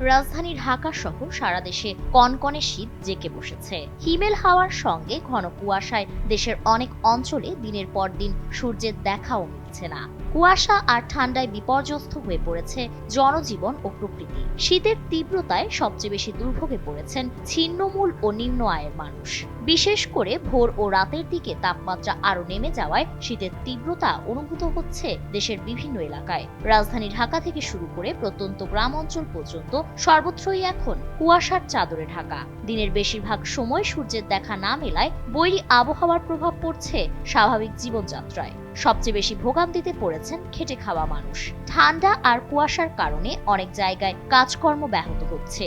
রাজধানী ঢাকা সহ সারা দেশে কনকনে শীত জেঁকে বসেছে। হিমেল হাওয়ার সঙ্গে ঘন কুয়াশায় দেশের অনেক অঞ্চলে দিনের পর দিন সূর্যের দেখাও না। কুয়াশা আর ঠান্ডায় বিপর্যস্ত হয়ে পড়েছে জনজীবন ও প্রকৃতি। শীতের তীব্রতায় সবচেয়ে বেশি দুর্ভোগে পড়েছেন ছিন্নমূল ও নিম্ন আয়ের মানুষ। বিশেষ করে ভোর ও রাতের দিকে তাপমাত্রা আরও নেমে যাওয়ায় শীতের তীব্রতা অনুভূত হচ্ছে দেশের বিভিন্ন এলাকায়। রাজধানী ঢাকা থেকে শুরু করে প্রত্যন্ত গ্রাম অঞ্চল পর্যন্ত সর্বত্রই এখন কুয়াশার চাদরে ঢাকা। দিনের বেশিরভাগ সময় সূর্যের দেখা না মেলায় বৈরী আবহাওয়ার প্রভাব পড়ছে স্বাভাবিক জীবনযাত্রায়। সবচেয়ে বেশি ভোগান্তিতে পড়েছেন খেটে খাওয়া মানুষ। ঠান্ডা আর কুয়াশার কারণে অনেক জায়গায় কাজকর্ম ব্যাহত হচ্ছে.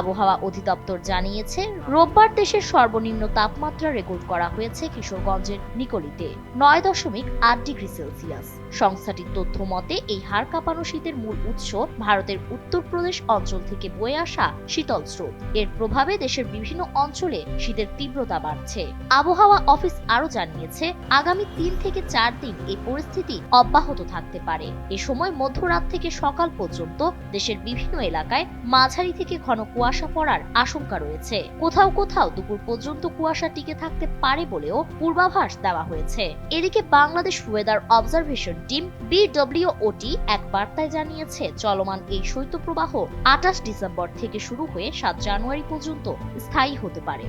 আবহাওয়া অধিদপ্তর জানিয়েছে রোববার দেশের সর্বনিম্ন তাপমাত্রা রেকর্ড করা হয়েছে কিশোরগঞ্জের নিকলিতে নয় দশমিক আট ডিগ্রি সেলসিয়াস। সংস্থাটির তথ্য মতে, এই হাড় কাঁপানো শীতের মূল উৎস ভারতের উত্তরপ্রদেশ অঞ্চল থেকে বয়ে আসা শীতল স্রোত। এর প্রভাবে দেশের বিভিন্ন অঞ্চলে শীতের তীব্রতা বাড়ছে। আবহাওয়া অফিস আরও জানিয়েছে, আগামী তিন থেকে চার দিন এই পরিস্থিতি অব্যাহত থাকতে পারে। এ সময় মধ্যরাত থেকে সকাল পর্যন্ত দেশের বিভিন্ন এলাকায় মাঝারি থেকে ঘন কুয়াশা পড়ার আশঙ্কা রয়েছে। কোথাও কোথাও দুপুর পর্যন্ত কুয়াশা টিকে থাকতে পারে বলেও পূর্বাভাস দেওয়া হয়েছে। এদিকে Bangladesh weather observation team BWOT এক বার্তায় জানিয়েছে, চলমান এই শৈত্যপ্রবাহ আঠাশ ডিসেম্বর থেকে শুরু হয়ে সাত জানুয়ারি পর্যন্ত স্থায়ী হতে পারে।